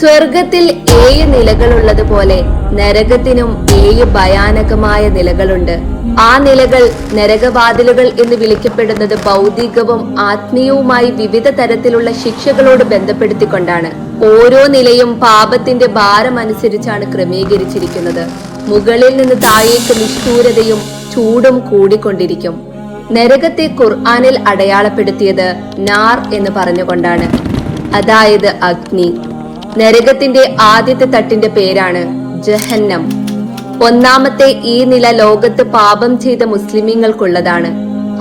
സ്വർഗത്തിൽ ഏഴ് നിലകളുള്ളതുപോലെ നരകത്തിനും ഏഴ് ഭയാനകമായ നിലകളുണ്ട്. ആ നിലകൾ നരകവാതിലുകൾ എന്ന് വിളിക്കപ്പെടുന്നത് ഭൗതികവും ആത്മീയവുമായി വിവിധ തരത്തിലുള്ള ശിക്ഷകളോട് ബന്ധപ്പെടുത്തിക്കൊണ്ടാണ്. ഓരോ നിലയും പാപത്തിന്റെ ഭാരമനുസരിച്ചാണ് ക്രമീകരിച്ചിരിക്കുന്നത്. മുകളിൽ നിന്ന് താഴേക്ക് നിഷ്ഠൂരതയും ചൂടും കൂടിക്കൊണ്ടിരിക്കും. നരകത്തെ ഖുർആാനിൽ അടയാളപ്പെടുത്തിയത് നാർ എന്ന് പറഞ്ഞുകൊണ്ടാണ്. അതായത് അഗ്നി. നരകത്തിന്റെ ആദ്യത്തെ തട്ടിന്റെ പേരാണ് ജഹന്നം. ഒന്നാമത്തെ ഈ നില ലോകത്ത് പാപം ചെയ്ത മുസ്ലിമീങ്ങൾക്കുള്ളതാണ്.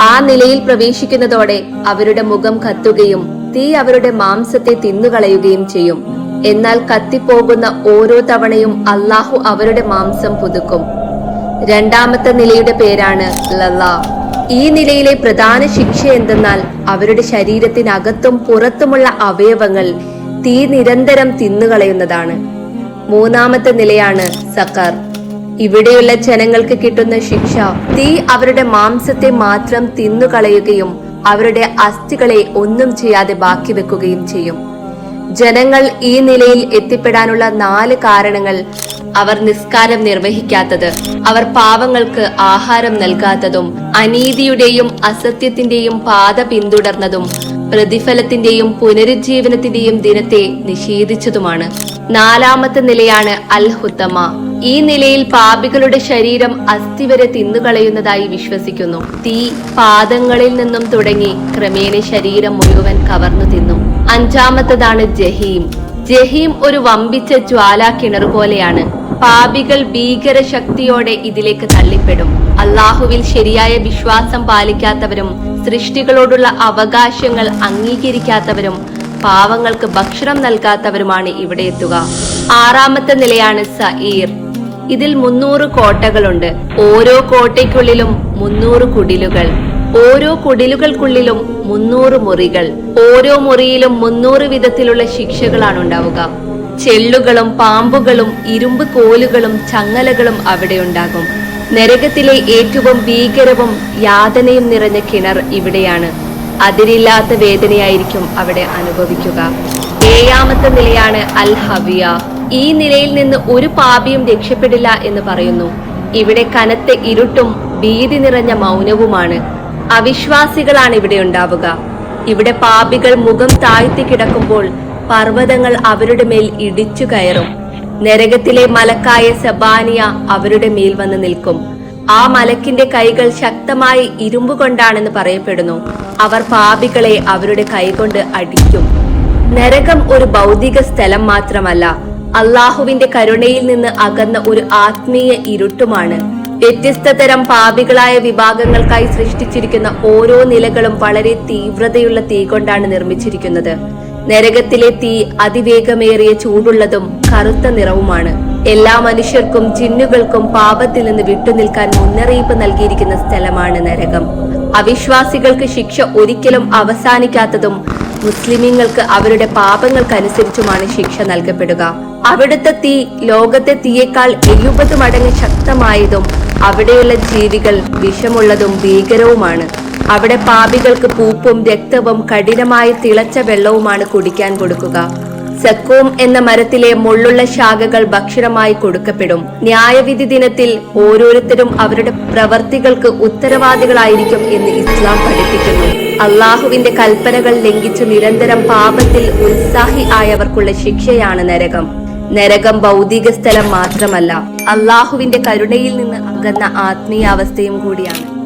ആ നിലയിൽ പ്രവേശിക്കുന്നതോടെ അവരുടെ മുഖം കത്തുകയും തീ അവരുടെ മാംസത്തെ തിന്നുകളയുകയും ചെയ്യും. എന്നാൽ കത്തിപ്പോകുന്ന ഓരോ തവണയും അള്ളാഹു അവരുടെ മാംസം പുതുക്കും. രണ്ടാമത്തെ നിലയുടെ പേരാണ് ലല്ലാ ഈ നിലയിലെ പ്രധാന ശിക്ഷ എന്തെന്നാൽ അവരുടെ ശരീരത്തിനകത്തും പുറത്തുമുള്ള അവയവങ്ങൾ തീ നിരന്തരം തിന്നുകളയുന്നതാണ്. മൂന്നാമത്തെ നിലയാണ് സക്കർ. ഇവിടെയുള്ള ജനങ്ങൾക്ക് കിട്ടുന്ന ശിക്ഷ തീ അവരുടെ മാംസത്തെ മാത്രം തിന്നുകളയുകയും അവരുടെ അസ്ഥികളെ ഒന്നും ചെയ്യാതെ ബാക്കി വെക്കുകയും ചെയ്യും. ജനങ്ങൾ ഈ നിലയിൽ എത്തിപ്പെടാനുള്ള നാല് കാരണങ്ങൾ അവർ നിസ്കാരം നിർവഹിക്കാത്തത്. അവർ പാവങ്ങൾക്ക് ആഹാരം നൽകാത്തതും അനീതിയുടെയും അസത്യത്തിന്റെയും പാത പിന്തുടർന്നതും പ്രതിഫലത്തിന്റെയും പുനരുജ്ജീവനത്തിന്റെയും ദിനത്തെ നിഷേധിച്ചതുമാണ്. നാലാമത്തെ നിലയാണ് അൽ ഹുത്തമ ഈ നിലയിൽ പാപികളുടെ ശരീരം അസ്ഥി വരെ തിന്നുകളയുന്നതായി വിശ്വസിക്കുന്നു. തീ പാദങ്ങളിൽ നിന്നും തുടങ്ങി ക്രമേണ ശരീരം മുഴുവൻ കവർന്നു തിന്നും. അഞ്ചാമത്തതാണ് ജഹീം. ജഹീം ഒരു വമ്പിച്ച ജ്വാലാ കിണർ പോലെയാണ്. പാപികൾ ഭീകര ശക്തിയോടെ ഇതിലേക്ക് തള്ളിപ്പെടും. അള്ളാഹുവിൽ ശരിയായ വിശ്വാസം പാലിക്കാത്തവരും സൃഷ്ടികളോടുള്ള അവകാശങ്ങൾ അംഗീകരിക്കാത്തവരും പാവങ്ങൾക്ക് ഭക്ഷണം നൽകാത്തവരുമാണ് ഇവിടെ എത്തുക. ആറാമത്തെ നിലയാണ് സഈർ. ഇതിൽ മുന്നൂറ് കോട്ടകളുണ്ട്. ഓരോ കോട്ടയ്ക്കുള്ളിലും മുന്നൂറ് കുടിലുകൾ. ഓരോ കുടിലുകൾക്കുള്ളിലും മുന്നൂറ് മുറികൾ ഓരോ മുറിയിലും മുന്നൂറ് വിധത്തിലുള്ള ശിക്ഷകളാണ് ഉണ്ടാവുക. ചെള്ളുകളും പാമ്പുകളും ഇരുമ്പ് കോലുകളും ചങ്ങലകളും അവിടെ ഉണ്ടാകും. നരകത്തിലെ ഏറ്റവും ഭീകരവും യാതനയും നിറഞ്ഞ കിണർ ഇവിടെയാണ്. അതിരില്ലാത്ത വേദനയായിരിക്കും അവിടെ അനുഭവിക്കുക. ഏഴാമത്തെ നിലയാണ് അൽ ഹവിയ ഈ നിലയിൽ നിന്ന് ഒരു പാപിയും രക്ഷപ്പെടില്ല എന്ന് പറയുന്നു. ഇവിടെ കനത്ത ഇരുട്ടും ഭീതി നിറഞ്ഞ മൗനവുമാണ്. അവിശ്വാസികളാണ് ഇവിടെ ഉണ്ടാവുക. ഇവിടെ പാപികൾ മുഖം താഴ്ത്തി കിടക്കുമ്പോൾ പർവതങ്ങൾ അവരുടെ മേൽ ഇടിച്ചു കയറും. നരകത്തിലെ മലക്കായ സബാനിയ അവരുടെ മേൽ വന്ന് നിൽക്കും. ആ മലക്കിന്റെ കൈകൾ ശക്തമായി ഇരുമ്പ് കൊണ്ടാണെന്ന് പറയപ്പെടുന്നു. അവർ പാപികളെ അവരുടെ കൈകൊണ്ട് അടിക്കും. നരകം ഒരു ഭൗതിക സ്ഥലം മാത്രമല്ല അള്ളാഹുവിന്റെ കരുണയിൽ നിന്ന് അകന്ന ഒരു ആത്മീയ ഇരുട്ടുമാണ്. വ്യത്യസ്ത തരം പാപികളായ വിഭാഗങ്ങൾക്കായി സൃഷ്ടിച്ചിരിക്കുന്ന ഓരോ നിലകളും വളരെ തീവ്രതയുള്ള തീ കൊണ്ടാണ് നിർമ്മിച്ചിരിക്കുന്നത്. നരകത്തിലെ തീ അതിവേഗമേറിയ ചൂടുള്ളതും കറുത്ത നിറവുമാണ്. എല്ലാ മനുഷ്യർക്കും ജിന്നുകൾക്കും പാപത്തിൽ നിന്ന് വിട്ടുനിൽക്കാൻ മുന്നറിയിപ്പ് നൽകിയിരിക്കുന്ന സ്ഥലമാണ് നരകം. അവിശ്വാസികൾക്ക് ശിക്ഷ ഒരിക്കലും അവസാനിക്കാത്തതും മുസ്ലിമീങ്ങൾക്ക് അവരുടെ പാപങ്ങൾക്കനുസരിച്ചുമാണ് ശിക്ഷ നൽകപ്പെടുക. അവിടുത്തെ തീ ലോകത്തെ തീയേക്കാൾ എഴുപത് മടങ്ങ് ശക്തമായതും അവിടെയുള്ള ജീവികൾ വിഷമുള്ളതും ഭീകരവുമാണ്. അവിടെ പാപികൾക്ക് പൂപ്പും രക്തവും കഠിനമായി തിളച്ച വെള്ളവുമാണ് കുടിക്കാൻ കൊടുക്കുക. സക്കോം എന്ന മരത്തിലെ മുള്ളുള്ള ശാഖകൾ ഭക്ഷണമായി കൊടുക്കപ്പെടും. ന്യായവിധി ദിനത്തിൽ ഓരോരുത്തരും അവരുടെ പ്രവർത്തികൾക്ക് ഉത്തരവാദികളായിരിക്കും എന്ന് ഇസ്ലാം പഠിപ്പിക്കുന്നു. അള്ളാഹുവിന്റെ കൽപ്പനകൾ ലംഘിച്ച് നിരന്തരം പാപത്തിൽ ഉത്സാഹി ആയവർക്കുള്ള ശിക്ഷയാണ് നരകം. നരകം ഭൗതിക സ്ഥലം മാത്രമല്ല അള്ളാഹുവിന്റെ കരുണയിൽ നിന്ന് അകന്ന ആത്മീയാവസ്ഥയും കൂടിയാണ്.